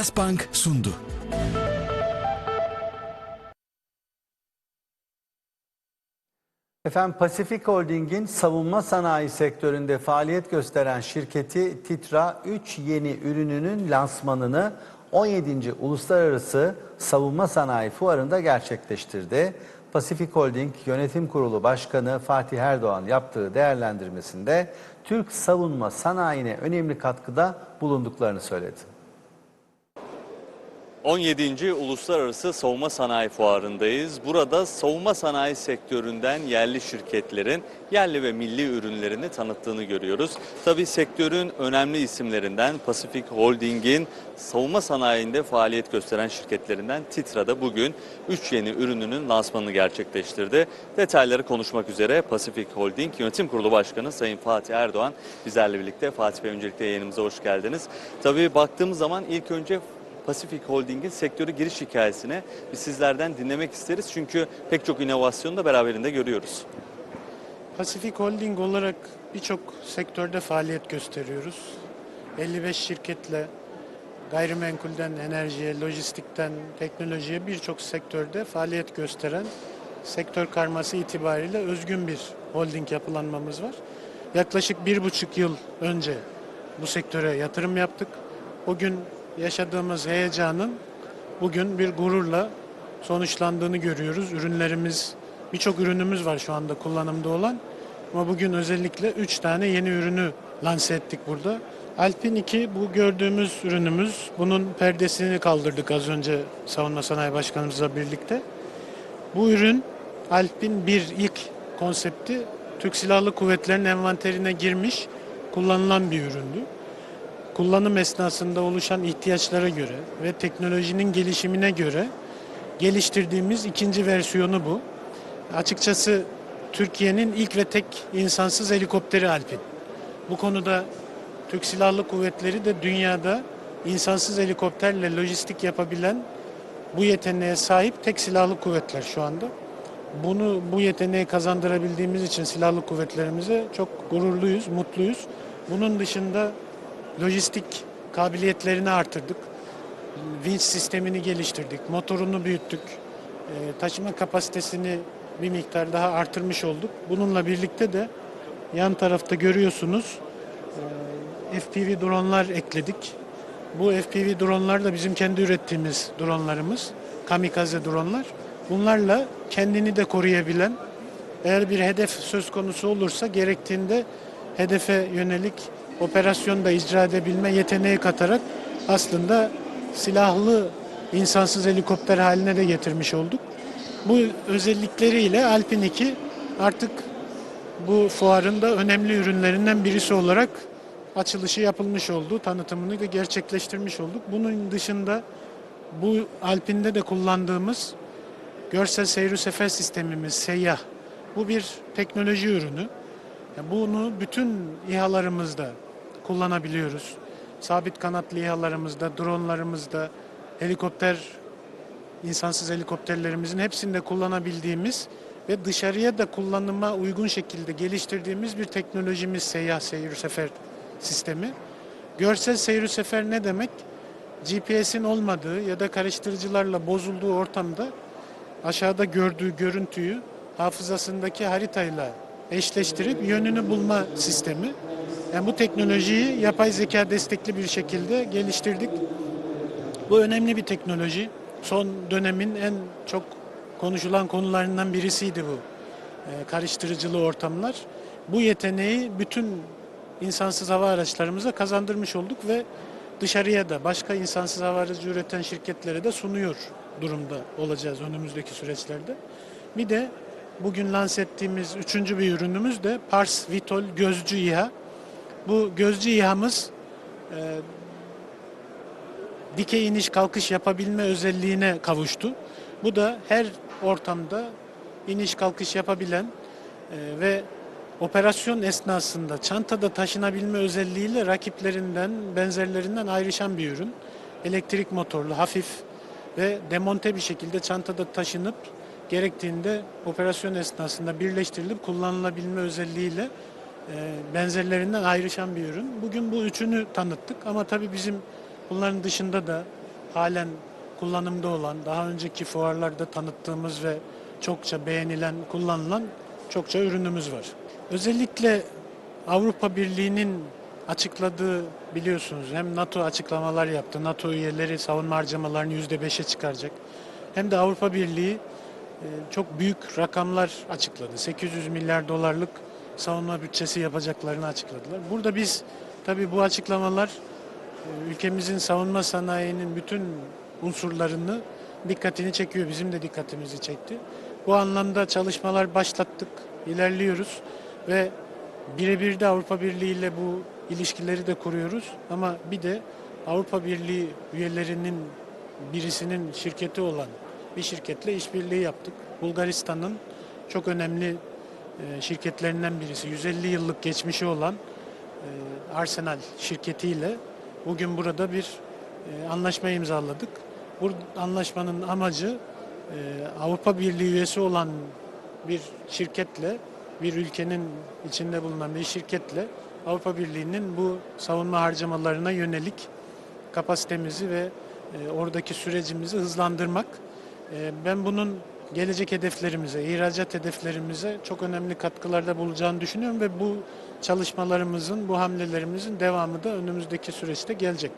Miras Bank sundu. Efendim Pasifik Holding'in savunma sanayi sektöründe faaliyet gösteren şirketi Titra 3 yeni ürününün lansmanını 17. Uluslararası Savunma Sanayi Fuarı'nda gerçekleştirdi. Pasifik Holding Yönetim Kurulu Başkanı Fatih Erdoğan yaptığı değerlendirmesinde Türk savunma sanayine önemli katkıda bulunduklarını söyledi. 17. Uluslararası Savunma Sanayi Fuarı'ndayız. Burada savunma sanayi sektöründen yerli şirketlerin yerli ve milli ürünlerini tanıttığını görüyoruz. Tabii sektörün önemli isimlerinden Pacific Holding'in savunma sanayinde faaliyet gösteren şirketlerinden Titra'da bugün 3 yeni ürününün lansmanını gerçekleştirdi. Detayları konuşmak üzere Pacific Holding Yönetim Kurulu Başkanı Sayın Fatih Erdoğan bizlerle birlikte. Fatih Bey öncelikle yayınımıza hoş geldiniz. Tabii baktığımız zaman ilk önce Pacific Holding'in sektörü giriş hikayesine biz sizlerden dinlemek isteriz. Çünkü pek çok inovasyonu da beraberinde görüyoruz. Pasifik Holding olarak birçok sektörde faaliyet gösteriyoruz. 55 şirketle gayrimenkulden enerjiye, lojistikten teknolojiye birçok sektörde faaliyet gösteren sektör karması itibariyle özgün bir holding yapılanmamız var. Yaklaşık bir buçuk yıl önce bu sektöre yatırım yaptık. O gün yaşadığımız heyecanın bugün bir gururla sonuçlandığını görüyoruz. Ürünlerimiz, birçok ürünümüz var şu anda kullanımda olan. Ama bugün özellikle 3 tane yeni ürünü lanse ettik burada. Alpin 2 bu gördüğümüz ürünümüz. Bunun perdesini kaldırdık az önce Savunma Sanayi Başkanımızla birlikte. Bu ürün Alpin 1 ilk konsepti Türk Silahlı Kuvvetleri'nin envanterine girmiş, kullanılan bir üründü kullanım esnasında oluşan ihtiyaçlara göre ve teknolojinin gelişimine göre geliştirdiğimiz ikinci versiyonu bu. Açıkçası Türkiye'nin ilk ve tek insansız helikopteri Alpin. Bu konuda Türk Silahlı Kuvvetleri de dünyada insansız helikopterle lojistik yapabilen bu yeteneğe sahip tek silahlı kuvvetler şu anda. Bunu bu yeteneği kazandırabildiğimiz için silahlı kuvvetlerimize çok gururluyuz, mutluyuz. Bunun dışında lojistik kabiliyetlerini artırdık. Vinç sistemini geliştirdik, motorunu büyüttük, e, taşıma kapasitesini bir miktar daha artırmış olduk. Bununla birlikte de yan tarafta görüyorsunuz e, FPV dronlar ekledik. Bu FPV dronlar da bizim kendi ürettiğimiz dronlarımız, kamikaze dronlar. Bunlarla kendini de koruyabilen, eğer bir hedef söz konusu olursa gerektiğinde hedefe yönelik operasyon da icra edebilme yeteneği katarak aslında silahlı insansız helikopter haline de getirmiş olduk. Bu özellikleriyle Alpin 2 artık bu fuarın da önemli ürünlerinden birisi olarak açılışı yapılmış oldu. Tanıtımını da gerçekleştirmiş olduk. Bunun dışında bu Alpin'de de kullandığımız görsel seyir sefer sistemimiz Seyyah. Bu bir teknoloji ürünü. Bunu bütün İHA'larımızda kullanabiliyoruz. Sabit kanatlı İHA'larımızda, dronlarımızda, helikopter, insansız helikopterlerimizin hepsinde kullanabildiğimiz ve dışarıya da kullanıma uygun şekilde geliştirdiğimiz bir teknolojimiz seyyah seyir sefer sistemi. Görsel seyir sefer ne demek? GPS'in olmadığı ya da karıştırıcılarla bozulduğu ortamda aşağıda gördüğü görüntüyü hafızasındaki haritayla eşleştirip yönünü bulma sistemi. Yani bu teknolojiyi yapay zeka destekli bir şekilde geliştirdik. Bu önemli bir teknoloji. Son dönemin en çok konuşulan konularından birisiydi bu. Ee, karıştırıcılı ortamlar. Bu yeteneği bütün insansız hava araçlarımıza kazandırmış olduk ve dışarıya da başka insansız hava aracı üreten şirketlere de sunuyor durumda olacağız önümüzdeki süreçlerde. Bir de bugün lanse ettiğimiz üçüncü bir ürünümüz de Pars Vitol gözcü İHA. Bu gözcü İHA'mız e, dikey iniş kalkış yapabilme özelliğine kavuştu. Bu da her ortamda iniş kalkış yapabilen e, ve operasyon esnasında çantada taşınabilme özelliğiyle rakiplerinden, benzerlerinden ayrışan bir ürün. Elektrik motorlu, hafif ve demonte bir şekilde çantada taşınıp gerektiğinde operasyon esnasında birleştirilip kullanılabilme özelliğiyle benzerlerinden ayrışan bir ürün. Bugün bu üçünü tanıttık ama tabii bizim bunların dışında da halen kullanımda olan, daha önceki fuarlarda tanıttığımız ve çokça beğenilen, kullanılan çokça ürünümüz var. Özellikle Avrupa Birliği'nin açıkladığı biliyorsunuz hem NATO açıklamalar yaptı. NATO üyeleri savunma harcamalarını %5'e çıkaracak. Hem de Avrupa Birliği e, çok büyük rakamlar açıkladı. 800 milyar dolarlık savunma bütçesi yapacaklarını açıkladılar. Burada biz tabii bu açıklamalar e, ülkemizin savunma sanayinin bütün unsurlarını dikkatini çekiyor. Bizim de dikkatimizi çekti. Bu anlamda çalışmalar başlattık, ilerliyoruz ve birebir de Avrupa Birliği ile bu ilişkileri de kuruyoruz. Ama bir de Avrupa Birliği üyelerinin birisinin şirketi olan bir şirketle işbirliği yaptık. Bulgaristan'ın çok önemli şirketlerinden birisi. 150 yıllık geçmişi olan e, Arsenal şirketiyle bugün burada bir e, anlaşma imzaladık. Bu anlaşmanın amacı e, Avrupa Birliği üyesi olan bir şirketle, bir ülkenin içinde bulunan bir şirketle Avrupa Birliği'nin bu savunma harcamalarına yönelik kapasitemizi ve e, oradaki sürecimizi hızlandırmak. E, ben bunun gelecek hedeflerimize, ihracat hedeflerimize çok önemli katkılarda bulacağını düşünüyorum ve bu çalışmalarımızın, bu hamlelerimizin devamı da önümüzdeki süreçte gelecek.